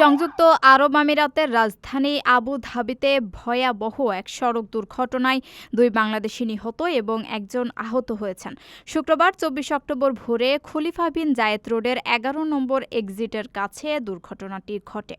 সংযুক্ত আরব আমিরাতের রাজধানী আবু ধাবিতে ভয়াবহ এক সড়ক দুর্ঘটনায় দুই বাংলাদেশি নিহত এবং একজন আহত হয়েছেন। শুক্রবার চব্বিশ অক্টোবর ভোরে খলিফা বিন জায়েদ রোডের এগারো নম্বর এক্সিটের কাছে দুর্ঘটনাটি ঘটে।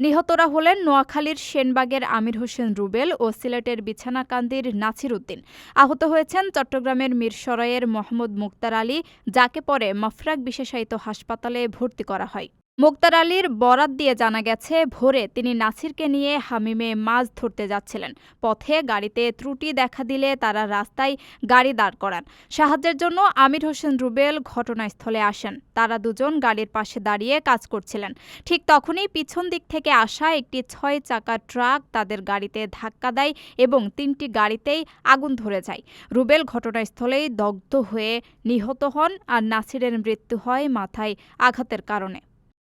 নিহতরা হলেন নোয়াখালীর সেনবাগের আমির হোসেন রুবেল ও সিলেটের বিছানাকান্দির নাছির উদ্দিন। আহত হয়েছেন চট্টগ্রামের মিরসরাইয়ের মোহাম্মদ মুক্তার আলী, যাকে পরে মফরাক বিশেষায়িত হাসপাতালে ভর্তি করা হয়। মোক্তার আলীর বরাত দিয়ে জানা গেছে, ভোরে তিনি নাসিরকে নিয়ে হামিমে মাছ ধরতে যাচ্ছিলেন। পথে গাড়িতে ত্রুটি দেখা দিলে তারা রাস্তায় গাড়ি দাঁড় করান। সাহায্যের জন্য আমির হোসেন রুবেল ঘটনাস্থলে আসেন। তারা দুজন গাড়ির পাশে দাঁড়িয়ে কাজ করছিলেন। ঠিক তখনই পিছন দিক থেকে আসা একটি ছয় চাকার ট্রাক তাদের গাড়িতে ধাক্কা দেয় এবং তিনটি গাড়িতেই আগুন ধরে যায়। রুবেল ঘটনাস্থলেই দগ্ধ হয়ে নিহত হন আর নাসিরের মৃত্যু হয় মাথায় আঘাতের কারণে।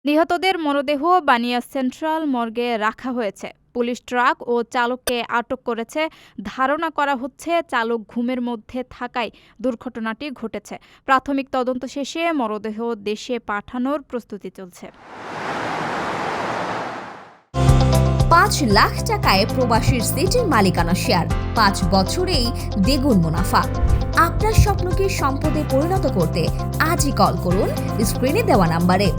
নিহতদের মরদেহ বানিয়া সেন্ট্রাল মর্গে রাখা হয়েছে। পুলিশ ট্রাক ও চালককে আটক করেছে। ধারণা করা হচ্ছে চালক ঘুমের মধ্যে থাকায় দুর্ঘটনাটি ঘটেছে। প্রাথমিক তদন্ত শেষে মরদেহ দেশে পাঠানোর প্রস্তুতি চলছে। পাঁচ লাখ টাকায় প্রবাসীর সিটির মালিকানা শেয়ার। পাঁচ বছরেই দ্বিগুণ মুনাফা। আপনার স্বপ্নকে সম্পদে পরিণত করতে আজই কল করুন স্ক্রিনে দেওয়া নাম্বারে।